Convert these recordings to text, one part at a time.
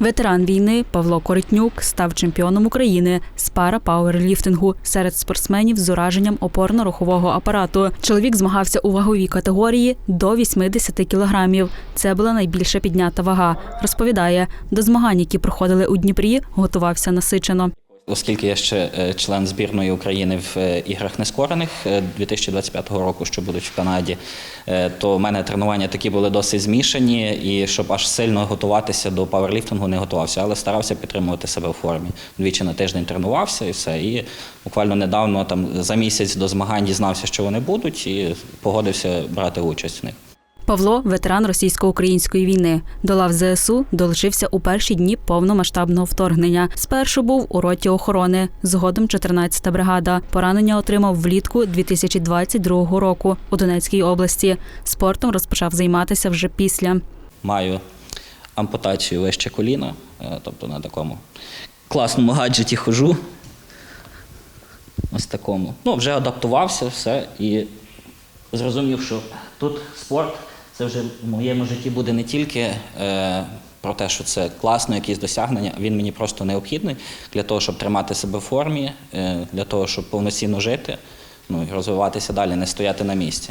Ветеран війни Павло Коритнюк став чемпіоном України з пара пауерліфтингу серед спортсменів з ураженням опорно-рухового апарату. Чоловік змагався у ваговій категорії до 80 кілограмів. Це була найбільша піднята вага. Розповідає, до змагань, які проходили у Дніпрі, готувався насичено. Оскільки я ще е, член збірної України в е, іграх нескорених е, 2025 року, що будуть в Канаді, е, то в мене тренування такі були досить змішані, і щоб аж сильно готуватися до паверліфтингу не готувався, але старався підтримувати себе в формі. Двічі на тиждень тренувався і все. І буквально недавно, там за місяць до змагань, дізнався, що вони будуть, і погодився брати участь в них. Павло ветеран російсько-української війни. До лав ЗСУ долучився у перші дні повномасштабного вторгнення. Спершу був у роті охорони, згодом 14-та бригада. Поранення отримав влітку 2022 року у Донецькій області. Спортом розпочав займатися вже після. Маю ампутацію вище коліна, е, тобто на такому класному гаджеті хожу. Ось такому. Ну, вже адаптувався, все, і зрозумів, що тут спорт це вже в моєму житті буде не тільки е, про те, що це класно, якісь досягнення, він мені просто необхідний для того, щоб тримати себе в формі, е, для того, щоб повноцінно жити, ну і розвиватися далі, не стояти на місці.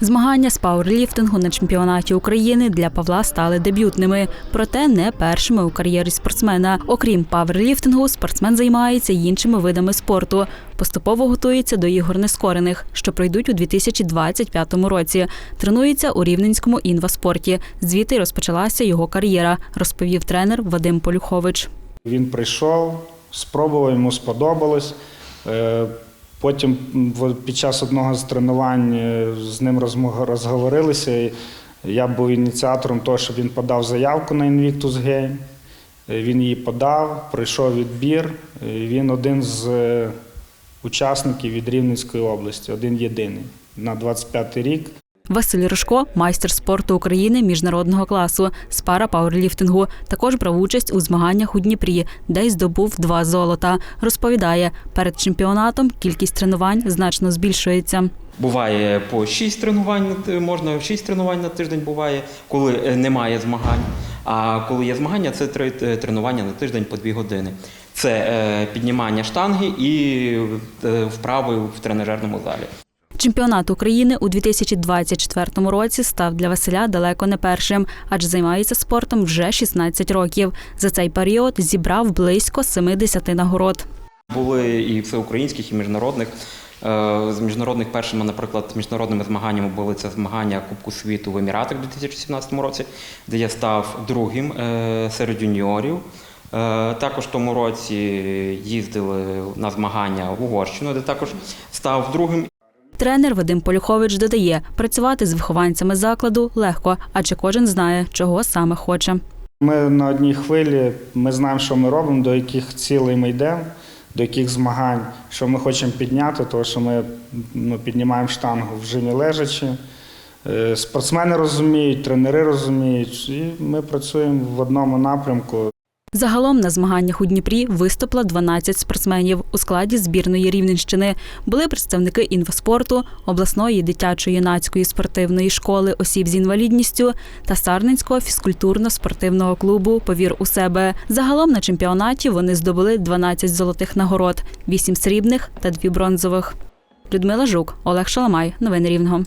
Змагання з пауерліфтингу на чемпіонаті України для Павла стали дебютними, проте не першими у кар'єрі спортсмена. Окрім пауерліфтингу, спортсмен займається іншими видами спорту. Поступово готується до ігор нескорених, що пройдуть у 2025 році. Тренується у рівненському інваспорті. Звідти розпочалася його кар'єра, розповів тренер Вадим Полюхович. Він прийшов, спробував, йому сподобалось. Потім під час одного з тренувань е, з ним розговорилися. Я був ініціатором того, щоб він подав заявку на Invictus Game. Е, Він її подав, пройшов відбір. Е, Він один з учасників від Рівненської області, один єдиний на 25 рік. Василь Рожко, майстер спорту України міжнародного класу з пара пауерліфтингу. Також брав участь у змаганнях у Дніпрі, де й здобув два золота. Розповідає, перед чемпіонатом кількість тренувань значно збільшується. Буває по 6 тренувань можна 6 тренувань на тиждень буває, коли е, немає змагань. А коли є змагання, це три е, тренування на тиждень по 2 години. Це е, піднімання штанги і вправи в тренажерному залі. Чемпіонат України у 2024 році став для Василя далеко не першим, адже займається спортом вже 16 років. За цей період зібрав близько 70 нагород. Були і всеукраїнських, і міжнародних. Е, З міжнародних першими, наприклад, міжнародними змаганнями були це змагання Кубку світу в Еміратах у 2017 році, де я став другим е, серед юніорів. Е, Також в тому році їздили на змагання в Угорщину, де також став другим. Тренер Вадим Полюхович додає, працювати з вихованцями закладу легко, адже кожен знає, чого саме хоче. Ми на одній хвилі, ми знаємо, що ми робимо, до яких цілей ми йдемо, до яких змагань, що ми хочемо підняти, тому що ми ну, піднімаємо штангу в жимі лежачи. Е, Спортсмени розуміють, тренери розуміють, і ми працюємо в одному напрямку. Загалом на змаганнях у Дніпрі виступило 12 спортсменів у складі збірної Рівненщини. Були представники інфоспорту, обласної дитячо-юнацької спортивної школи осіб з інвалідністю та Сарненського фізкультурно-спортивного клубу Повір у себе. Загалом на чемпіонаті вони здобули 12 золотих нагород, 8 срібних та 2 бронзових. Людмила Жук, Олег Шаламай. Новини Рівного.